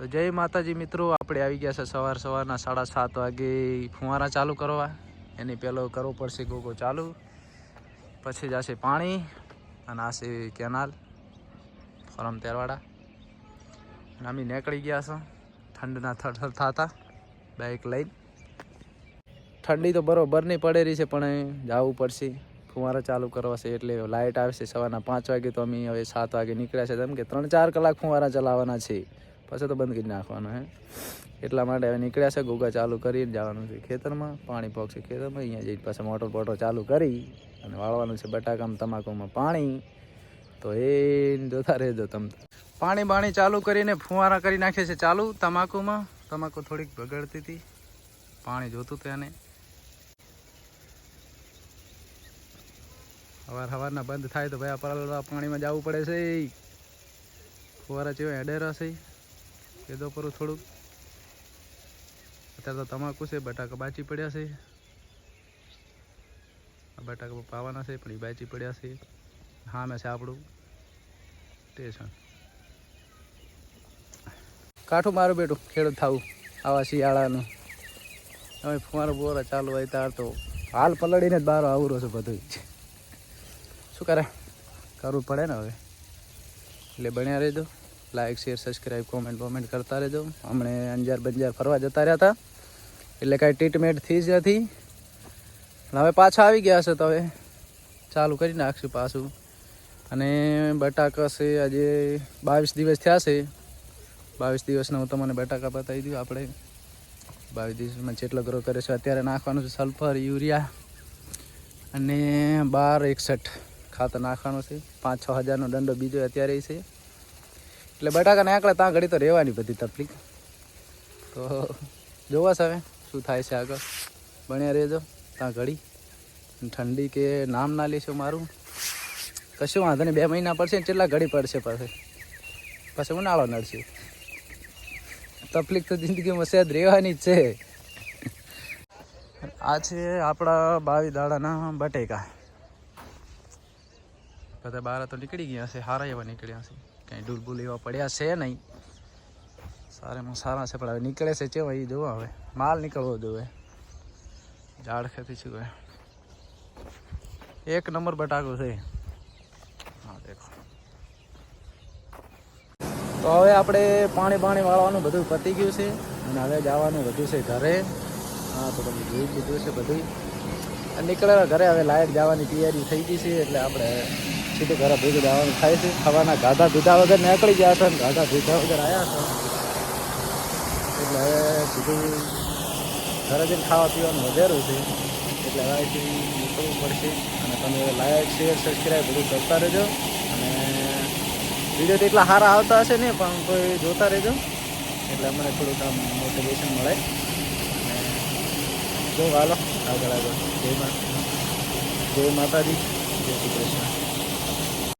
તો જય માતાજી મિત્રો, આપણે આવી ગયા છે સવાર સવારના સાડા સાત વાગે. ફુવારા ચાલુ કરવા. એની પહેલો કરવો પડશે ગોગો ચાલુ. પછી જશે પાણી અને આ છે કેનાલ, ફોરમ તેરવાડા. અને અમે નીકળી ગયા છો. ઠંડના થર થતા બાઇક લઈને. ઠંડી તો બરોબર નહીં પડે રહી છે, પણ જવું પડશે. ફુવારા ચાલુ કરવા છે એટલે લાઇટ આવશે સવારના પાંચ વાગે, તો અમે હવે સાત વાગે નીકળ્યા છે. જેમ કે ત્રણ ચાર કલાક ફુવારા ચલાવવાના છે. પછી તો બંધ કરી નાખવાનું હે. એટલા માટે હવે નીકળ્યા છે ગોગા ચાલુ કરીને જવાનું છે ખેતરમાં. પાણી પોકશે ખેતરમાં. અહીંયા જઈને પાછા મોટર બોટર ચાલુ કરી અને વાળવાનું છે બટાકામાં, તમાકુમાં પાણી. તો એ જોતા રહેજો તમે. પાણી બાણી ચાલુ કરીને ફુવારા કરી નાખે છે ચાલુ. તમાકુમાં, તમાકુ થોડીક બગડતી હતી. પાણી જોતું હતું એને. સવાર સવારના બંધ થાય તો ભાઈ આપણા પાણીમાં જવું પડે છે. ફુવારા ચેવાય હેડેરા છે એ દો પરું થોડુંક. અત્યારે તો તમાકુ છે, બટાકા બાચી પડ્યા છે. આ બટાકા પાવાના છે, પણ એ બાચી પડ્યા છે. હા મેં છે આપણું. સ્ટેશન. કાઠું મારું બેટું, ખેડૂત થવું. આવા શિયાળાનું. હવે ફુવારા બોરા ચાલુ હોય તાર તો હાલ પલળીને જ બહાર આવરો છે બધું. શું કરે? કરવું પડે ને હવે. એટલે બન્યા રહેજો. Like share subscribe comment comment કરતા રહેજો. હમણે અંજાર બંજાર ફરવા જતા રહ્યા હતા. એટલે કાંઈ ટ્રીટમેન્ટ થઈ જ નથી. હવે પાછા આવી ગયા છે તો હવે ચાલુ કરી નાખશું પાછું. અને બટાકા છે, આજે બાવીસ દિવસ થયા છે. બાવીસ દિવસના હું તમને બટાકા બતાવી દઉં આપણે. બાવીસ દિવસમાં જેટલો ગ્રો કરે છે અત્યારે નાખવાનું છે સલ્ફર યુરિયા અને બાર એકસઠ ખાતર નાખવાનું છે. પાંચ છ હજારનો દંડો બીજો અત્યારે છે. એટલે બટાકા નાખલા ત્યાં ઘડી તો રહેવાની બધી તકલીફ. તો જોવાશ હવે શું થાય છે આગળ? ભણ્યા રહેજો, ત્યાં ઘડી. ઠંડી કે નામ ના લેશો મારું? કશું વાંધો નહીં, બે મહિના પડશે ને કેટલા ઘડી પડશે પછી. પછી ઉનાળો નડશે. તકલીફ તો જિંદગીમાં સહેજ રહેવાની જ છે. આ છે આપણા બાવી દાડાના બટેકા. બધા બારા તો નીકળી ગયા છે સારા એવા નીકળ્યા છે કંઈ ડૂલબુલ એવા પડ્યા છે નહીં. સારામાં સારા છે, પણ હવે નીકળે છે ચેવા એ જોવા હવે. માલ નીકળવો જોવે ઝાડ ખેતી છું એક નંબર બટાકો છે. હા, દેખો. તો હવે આપણે પાણી પાણી વાળવાનું બધું પતી ગયું છે. અને હવે જવાનું બધું છે ઘરે. હા, તો તમે જોઈ લીધું છે બધું. અને નીકળેલા ઘરે હવે લાયક જવાની તૈયારી થઈ ગઈ છે, એટલે આપણે સીધું ઘરે ભેગું જવાનું થાય છે. ખાવાના ગાધા ધીધા વગર નીકળી ગયા હતા ને ગાધા ધીધા વગર આવ્યા હતા એટલે હવે સીધું ઘરે જઈને ખાવા પીવાનું વધારું છે. એટલે હવે નીકળવું પડશે અને તમે લાયક, શેર સબસ્ક્રાઈબ બધું કરતા રહેજો. અને વીડિયો એટલા સારા આવતા હશે ને પણ કોઈ જોતા રહેજો. એટલે અમને થોડુંક આમ મોટિવેશન મળે. જો હાલો આગળ આગળ. જય માતા જય માતાજી. જય શ્રી કૃષ્ણ.